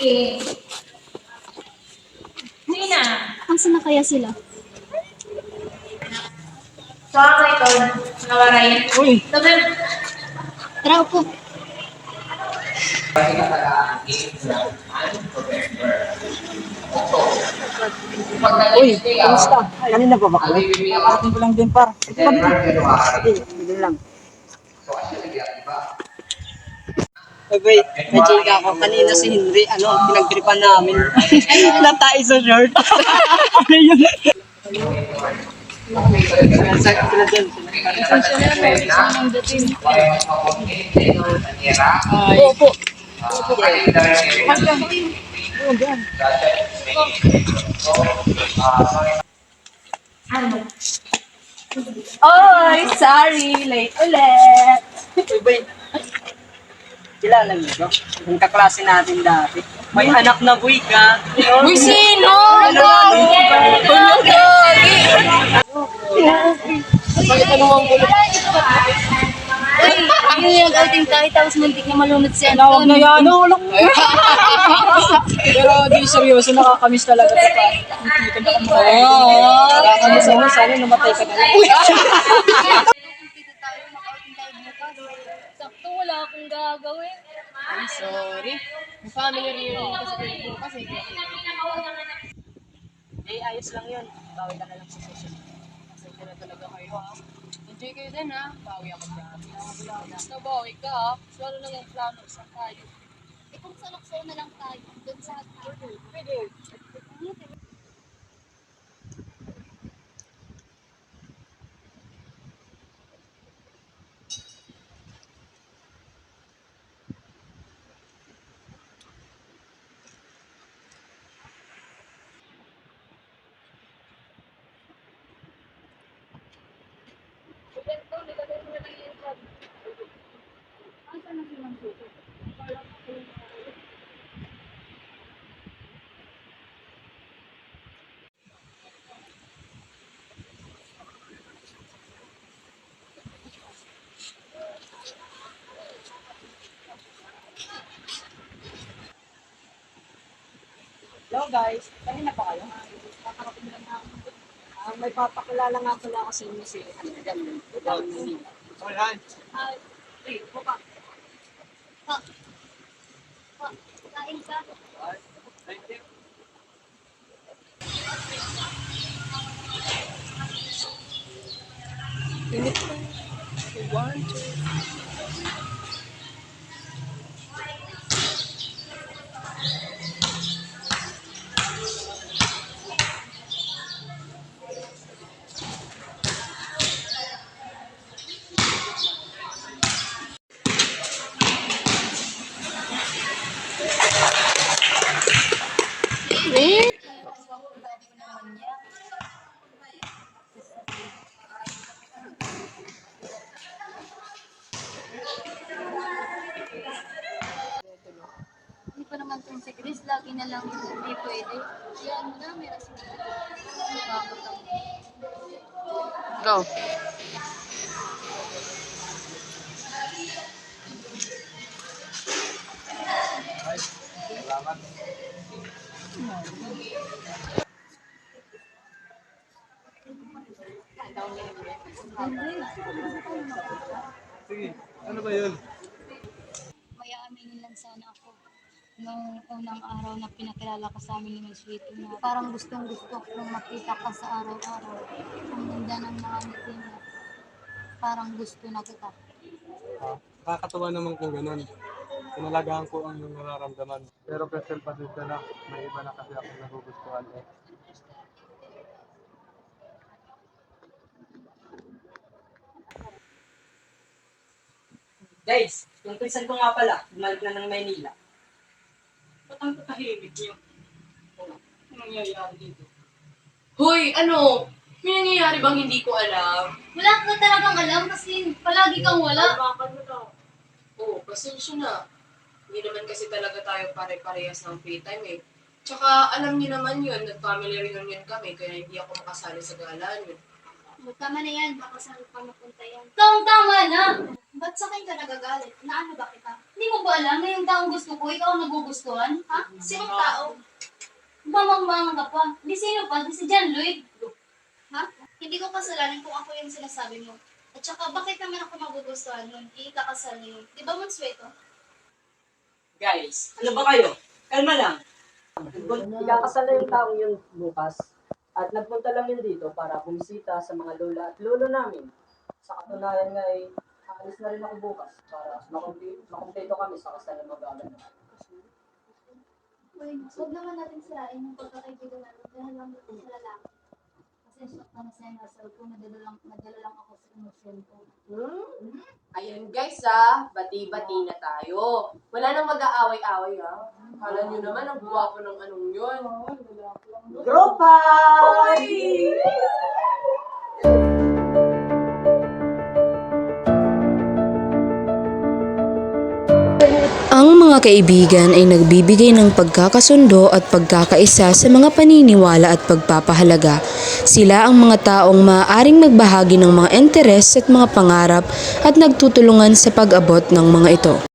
Sige. Sige na. Kaya sila? So ako ito, nawaray. Uy! Sabi, Tara po. Uy! Kamusta? Kanina pa ba kayo? Nakarating ko lang din par. Ito pa dito. Ay, wait. Nachika ako. Kanina si Henry, ano, pinagtripan namin. Natay sa shirt. Ano yun? Sa sila dyan. Opo. Oy, sorry, late ulit. Wait. Kilala niyo ba? Yung kaklase natin dati. May anak na buhay ka. Uy, sino? Ano? Ano ang gulo? Uy, ano yung outing tayo tapos muntik na malunod si na Anton. yan. Ano? Walang Pero di seryoso, nakakamiss talaga ito pa. Hindi ka Oo. Nakakamiss ako. Sana namatay ka na lang. gagawin. I'm sorry. Yung family reunion kasi bukas eh. Eh, ayos lang yun. Tawag ka na lang sa session. Pasensya na talaga kayo ha. Enjoy kayo din ha. Bawi ako dyan. Basta bawi ka ha. So ano lang yung plano sa tayo. Eh kung saloksaw na lang tayo, doon sa. Pwede. Hello guys, kanina pa kayo? Kakarating lang ako. Ah, may papakilala nga pala ako sa inyo si dyan, down Manila. Wala. Ah, eh, buka. Thank you, one, two, three. Na lang hindi pwede. Yan mo na, may rason. Bakit ako? Go. Sige, ano ba yun? May aaminin lang sana ako. Nung unang araw na pinakilala ka sa amin ni May Sweeto na parang gustong gusto kong makita ka sa araw-araw. Ang ganda ng mga ngiti mo. Parang gusto na kita. Ah, nakakatawa naman kung ganun. Pinalagahan ko ang iyong nararamdaman. Pero Crystal, pasensya na. May iba na kasi akong nagugustuhan eh. Guys, yung pinsan ko nga pala, bumalik na ng Maynila. Ba't ang katahimik niyo? Oh, Ano nangyayari dito? Hoy, ano? May nangyayari bang hindi ko alam? Wala ka talagang alam kasi palagi kang wala. Oo, oh, pasensya na. Hindi naman kasi talaga tayo pare-parehas ng free time eh. Tsaka alam niyo naman yun, nag-family reunion kami, kaya hindi ako makasali sa gala yun. Tama na yan, baka saan pa mapunta yan. Taong tama na! Ba't sa akin ka nagagalit? Naano ba kita? Hindi mo ba alam na yung taong gusto ko, ikaw ang nagugustuhan? Ha? Sinong tao? Mamang-mamang ka pa. Di sino pa? Di si John Lloyd. Ha? Hindi ko kasalanan kung ako yung sinasabi mo. At saka, bakit naman ako magugustuhan nun? Ikakasal niyo. Di ba Monsweto? Guys, ano ba kayo? Kalma lang. Ikakasal na yung taong yun bukas. At nagpunta lang yun dito para bumisita sa mga lola at lolo namin. Sa katunayan nga ay aalis na rin ako bukas para makumpleto kami sa kasal na magaganap. Uy, huwag naman natin sirain yung pagkakaibigan natin dahil lang dito sa lalaki. Kasi shock na sa nasal ko, nadala lang, nadala lang ako sa emosyon ko. Hmm? Ayun guys ah, bati-bati na tayo. Wala nang mag-aaway-aaway ah. Kala nyo naman ang guwapo ng anong yun. Gropa! Ang mga kaibigan ay nagbibigay ng pagkakasundo at pagkakaisa sa mga paniniwala at pagpapahalaga. Sila ang mga taong maaaring magbahagi ng mga interes at mga pangarap at nagtutulungan sa pag-abot ng mga ito.